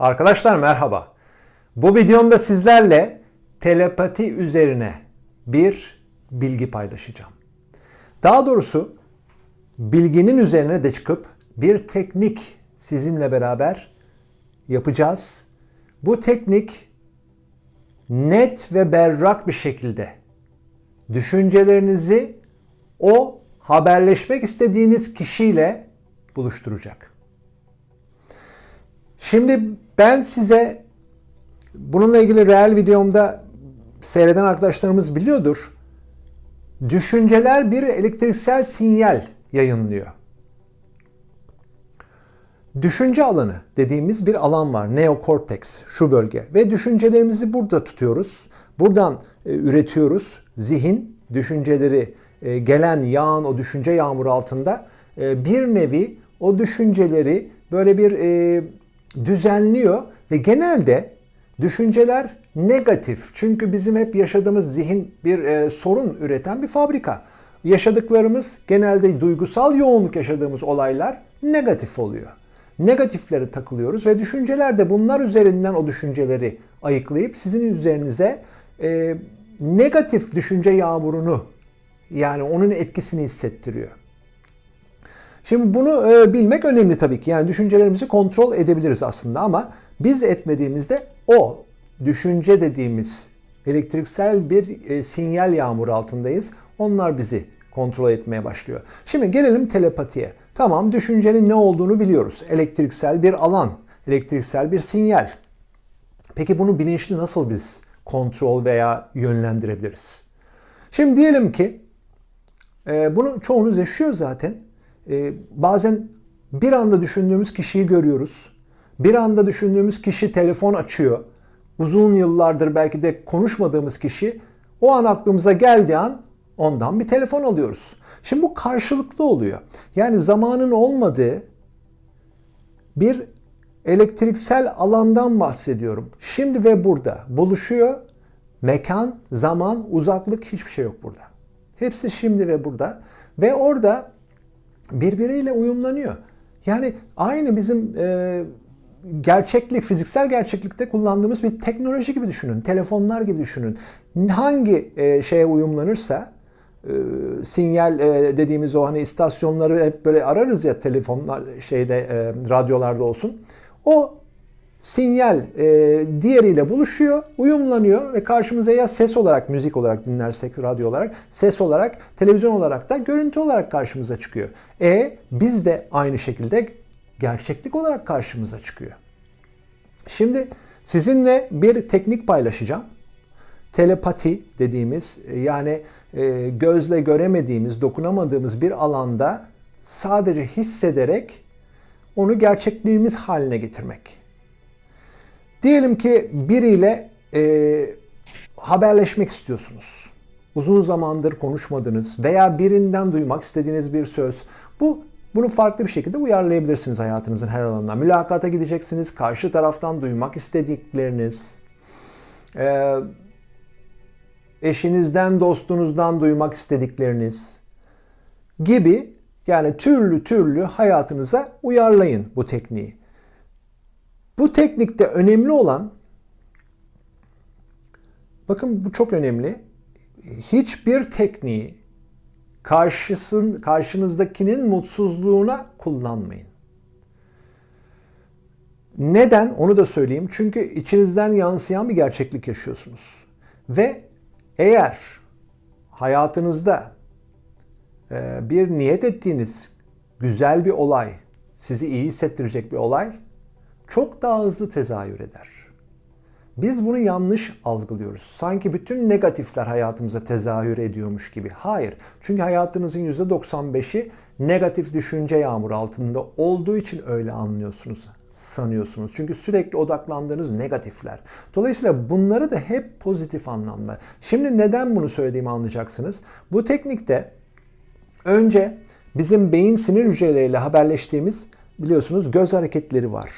Arkadaşlar merhaba. Bu videomda sizlerle telepati üzerine bir bilgi paylaşacağım. Daha doğrusu bilginin üzerine de çıkıp bir teknik sizinle beraber yapacağız. Bu teknik net ve berrak bir şekilde düşüncelerinizi o haberleşmek istediğiniz kişiyle buluşturacak. Şimdi ben size bununla ilgili real videomda seyreden arkadaşlarımız biliyordur. Düşünceler bir elektriksel sinyal yayınlıyor. Düşünce alanı dediğimiz bir alan var. Neokorteks şu bölge ve düşüncelerimizi burada tutuyoruz. Buradan e, üretiyoruz. Zihin düşünceleri e, gelen yağan o düşünce yağmuru altında e, bir nevi o düşünceleri böyle bir e, düzenliyor ve genelde düşünceler negatif. Çünkü bizim hep yaşadığımız zihin bir e, sorun üreten bir fabrika. Yaşadıklarımız genelde duygusal yoğunluk yaşadığımız olaylar negatif oluyor. Negatiflere takılıyoruz ve düşünceler de bunlar üzerinden o düşünceleri ayıklayıp sizin üzerinize e, negatif düşünce yağmurunu yani onun etkisini hissettiriyor. Şimdi bunu e, bilmek önemli tabii ki. Yani düşüncelerimizi kontrol edebiliriz aslında ama biz etmediğimizde o düşünce dediğimiz elektriksel bir e, sinyal yağmuru altındayız. Onlar bizi kontrol etmeye başlıyor. Şimdi gelelim telepatiye. Tamam düşüncenin ne olduğunu biliyoruz. Elektriksel bir alan, elektriksel bir sinyal. Peki bunu bilinçli nasıl biz kontrol veya yönlendirebiliriz? Şimdi diyelim ki e, bunu çoğunuz yaşıyor zaten. E, bazen bir anda düşündüğümüz kişiyi görüyoruz. Bir anda düşündüğümüz kişi telefon açıyor. Uzun yıllardır belki de konuşmadığımız kişi o an aklımıza geldiği an ondan bir telefon alıyoruz. Şimdi bu karşılıklı oluyor. Yani zamanın olmadığı bir elektriksel alandan bahsediyorum. Şimdi ve burada buluşuyor. Mekan, zaman, uzaklık hiçbir şey yok burada. Hepsi şimdi ve burada. Ve orada birbiriyle uyumlanıyor. Yani aynı bizim e, gerçeklik, fiziksel gerçeklikte kullandığımız bir teknoloji gibi düşünün. Telefonlar gibi düşünün. Hangi e, şeye uyumlanırsa e, sinyal e, dediğimiz o hani istasyonları hep böyle ararız ya telefonlar şeyde e, radyolarda olsun. O sinyal e, diğeriyle buluşuyor, uyumlanıyor ve karşımıza ya ses olarak, müzik olarak dinlersek radyo olarak, ses olarak, televizyon olarak da görüntü olarak karşımıza çıkıyor. E biz de aynı şekilde gerçeklik olarak karşımıza çıkıyor. Şimdi sizinle bir teknik paylaşacağım. Telepati dediğimiz yani e, gözle göremediğimiz, dokunamadığımız bir alanda sadece hissederek onu gerçekliğimiz haline getirmek. Diyelim ki biriyle e, haberleşmek istiyorsunuz. Uzun zamandır konuşmadınız veya birinden duymak istediğiniz bir söz. Bu bunu farklı bir şekilde uyarlayabilirsiniz hayatınızın her alanına. Mülakata gideceksiniz, karşı taraftan duymak istedikleriniz, e, eşinizden, dostunuzdan duymak istedikleriniz gibi yani türlü türlü hayatınıza uyarlayın bu tekniği. Bu teknikte önemli olan bakın bu çok önemli. Hiçbir tekniği karşısın, karşınızdakinin mutsuzluğuna kullanmayın. Neden? Onu da söyleyeyim. Çünkü içinizden yansıyan bir gerçeklik yaşıyorsunuz. Ve eğer hayatınızda e, bir niyet ettiğiniz güzel bir olay, sizi iyi hissettirecek bir olay çok daha hızlı tezahür eder. Biz bunu yanlış algılıyoruz. Sanki bütün negatifler hayatımıza tezahür ediyormuş gibi. Hayır. Çünkü hayatınızın %95'i negatif düşünce yağmuru altında olduğu için öyle anlıyorsunuz, sanıyorsunuz. Çünkü sürekli odaklandığınız negatifler. Dolayısıyla bunları da hep pozitif anlamda. Şimdi neden bunu söylediğimi anlayacaksınız. Bu teknikte önce bizim beyin sinir hücreleriyle haberleştiğimiz biliyorsunuz göz hareketleri var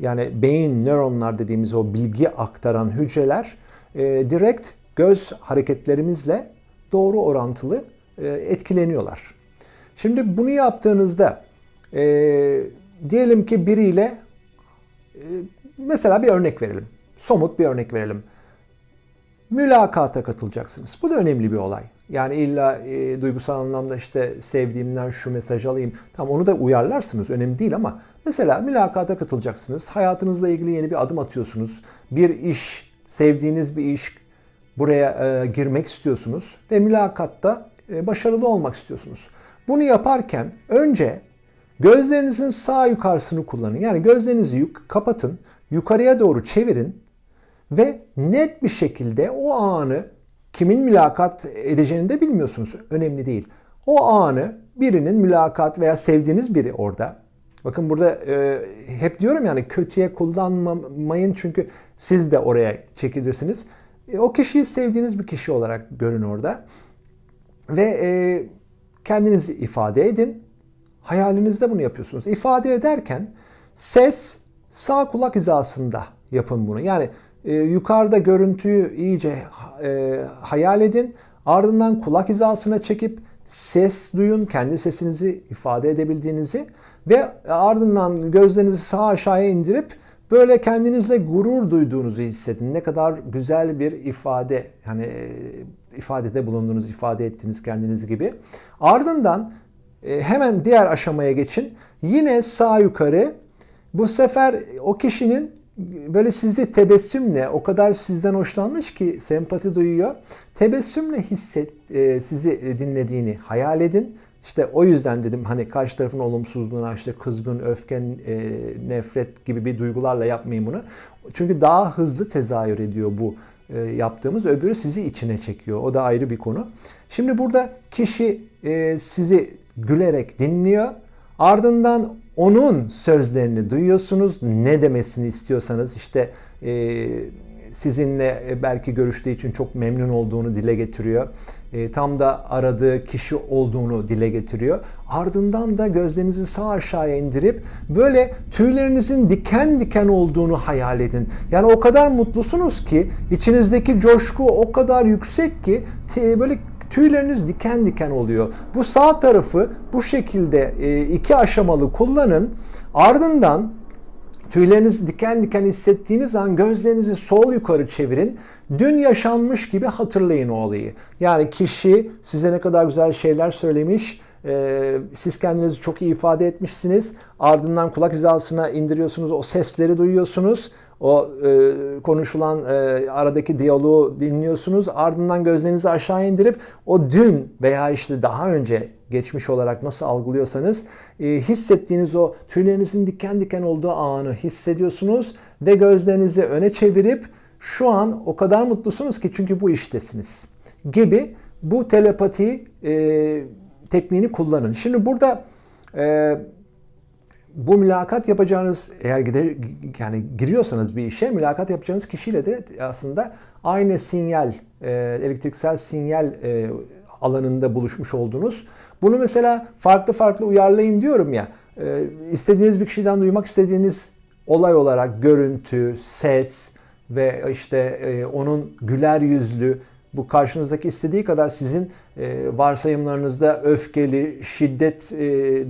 yani beyin nöronlar dediğimiz o bilgi aktaran hücreler e, direkt göz hareketlerimizle doğru orantılı e, etkileniyorlar. Şimdi bunu yaptığınızda e, diyelim ki biriyle e, mesela bir örnek verelim. Somut bir örnek verelim. Mülakata katılacaksınız. Bu da önemli bir olay. Yani illa e, duygusal anlamda işte sevdiğimden şu mesajı alayım. Tamam onu da uyarlarsınız. Önemli değil ama mesela mülakata katılacaksınız. Hayatınızla ilgili yeni bir adım atıyorsunuz. Bir iş, sevdiğiniz bir iş buraya e, girmek istiyorsunuz ve mülakatta e, başarılı olmak istiyorsunuz. Bunu yaparken önce gözlerinizin sağ yukarısını kullanın. Yani gözlerinizi yuk kapatın, yukarıya doğru çevirin ve net bir şekilde o anı kimin mülakat edeceğini de bilmiyorsunuz. Önemli değil. O anı birinin mülakat veya sevdiğiniz biri orada. Bakın burada e, hep diyorum yani kötüye kullanmayın çünkü siz de oraya çekilirsiniz. E, o kişiyi sevdiğiniz bir kişi olarak görün orada. Ve e, kendinizi ifade edin. Hayalinizde bunu yapıyorsunuz. İfade ederken ses sağ kulak hizasında yapın bunu. Yani e, yukarıda görüntüyü iyice e, hayal edin. Ardından kulak hizasına çekip ses duyun, kendi sesinizi ifade edebildiğinizi ve ardından gözlerinizi sağ aşağıya indirip böyle kendinizle gurur duyduğunuzu hissedin. Ne kadar güzel bir ifade, yani e, ifadede bulunduğunuz, ifade ettiğiniz kendiniz gibi. Ardından e, hemen diğer aşamaya geçin. Yine sağ yukarı bu sefer o kişinin böyle sizde tebessümle o kadar sizden hoşlanmış ki sempati duyuyor. Tebessümle hisset e, sizi dinlediğini hayal edin. İşte o yüzden dedim hani karşı tarafın olumsuzluğuna işte kızgın, öfken, e, nefret gibi bir duygularla yapmayın bunu. Çünkü daha hızlı tezahür ediyor bu e, yaptığımız. Öbürü sizi içine çekiyor. O da ayrı bir konu. Şimdi burada kişi e, sizi gülerek dinliyor. Ardından onun sözlerini duyuyorsunuz. Ne demesini istiyorsanız işte e, sizinle belki görüştüğü için çok memnun olduğunu dile getiriyor. E, tam da aradığı kişi olduğunu dile getiriyor. Ardından da gözlerinizi sağ aşağıya indirip böyle tüylerinizin diken diken olduğunu hayal edin. Yani o kadar mutlusunuz ki içinizdeki coşku o kadar yüksek ki böyle tüyleriniz diken diken oluyor. Bu sağ tarafı bu şekilde e, iki aşamalı kullanın. Ardından tüylerinizi diken diken hissettiğiniz an gözlerinizi sol yukarı çevirin. Dün yaşanmış gibi hatırlayın o olayı. Yani kişi size ne kadar güzel şeyler söylemiş, e, siz kendinizi çok iyi ifade etmişsiniz. Ardından kulak hizasına indiriyorsunuz, o sesleri duyuyorsunuz. O e, konuşulan e, aradaki diyaloğu dinliyorsunuz. Ardından gözlerinizi aşağı indirip o dün veya işte daha önce geçmiş olarak nasıl algılıyorsanız e, hissettiğiniz o tüylerinizin diken diken olduğu anı hissediyorsunuz ve gözlerinizi öne çevirip şu an o kadar mutlusunuz ki çünkü bu iştesiniz gibi bu telepati e, tekniğini kullanın. Şimdi burada e, bu mülakat yapacağınız eğer gider, yani giriyorsanız bir işe mülakat yapacağınız kişiyle de aslında aynı sinyal e, elektriksel sinyal e, alanında buluşmuş oldunuz. Bunu mesela farklı farklı uyarlayın diyorum ya. E, istediğiniz bir kişiden duymak istediğiniz olay olarak görüntü, ses ve işte e, onun güler yüzlü bu karşınızdaki istediği kadar sizin e, varsayımlarınızda öfkeli, şiddet e,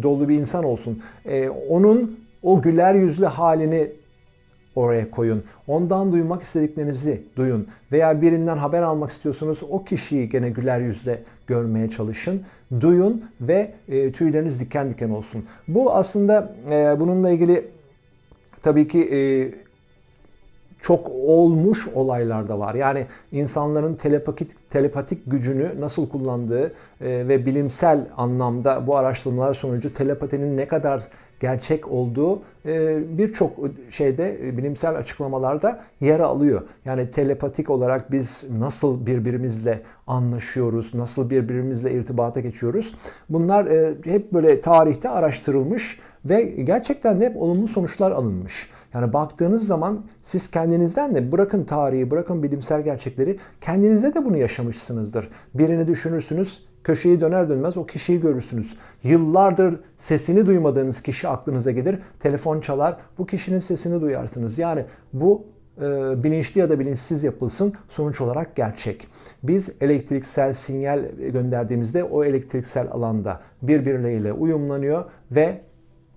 dolu bir insan olsun. E, onun o güler yüzlü halini oraya koyun. Ondan duymak istediklerinizi duyun. Veya birinden haber almak istiyorsunuz. O kişiyi gene güler yüzle görmeye çalışın. Duyun ve e, tüyleriniz diken diken olsun. Bu aslında e, bununla ilgili tabii ki e, çok olmuş olaylar da var. Yani insanların telepatik, telepatik gücünü nasıl kullandığı e, ve bilimsel anlamda bu araştırmalar sonucu telepatinin ne kadar gerçek olduğu e, birçok şeyde e, bilimsel açıklamalarda yer alıyor. Yani telepatik olarak biz nasıl birbirimizle anlaşıyoruz, nasıl birbirimizle irtibata geçiyoruz. Bunlar e, hep böyle tarihte araştırılmış ve gerçekten de hep olumlu sonuçlar alınmış. Yani baktığınız zaman siz kendinizden de bırakın tarihi, bırakın bilimsel gerçekleri kendinizde de bunu yaşamışsınızdır. Birini düşünürsünüz, köşeyi döner dönmez o kişiyi görürsünüz. Yıllardır sesini duymadığınız kişi aklınıza gelir. Telefon çalar, bu kişinin sesini duyarsınız. Yani bu e, bilinçli ya da bilinçsiz yapılsın sonuç olarak gerçek. Biz elektriksel sinyal gönderdiğimizde o elektriksel alanda birbirleriyle uyumlanıyor ve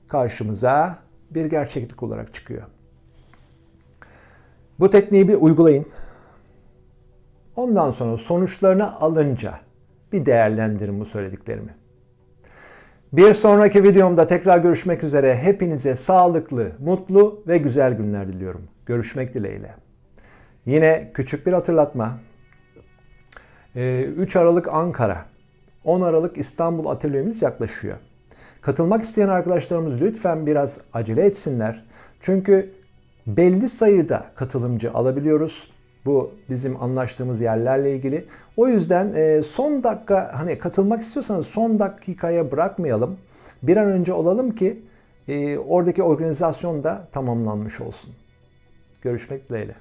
karşımıza bir gerçeklik olarak çıkıyor. Bu tekniği bir uygulayın. Ondan sonra sonuçlarını alınca bir değerlendirin bu söylediklerimi. Bir sonraki videomda tekrar görüşmek üzere. Hepinize sağlıklı, mutlu ve güzel günler diliyorum. Görüşmek dileğiyle. Yine küçük bir hatırlatma. Ee, 3 Aralık Ankara, 10 Aralık İstanbul atölyemiz yaklaşıyor. Katılmak isteyen arkadaşlarımız lütfen biraz acele etsinler. Çünkü belli sayıda katılımcı alabiliyoruz. Bu bizim anlaştığımız yerlerle ilgili. O yüzden e, son dakika hani katılmak istiyorsanız son dakikaya bırakmayalım. Bir an önce olalım ki e, oradaki organizasyon da tamamlanmış olsun. Görüşmek dileğiyle.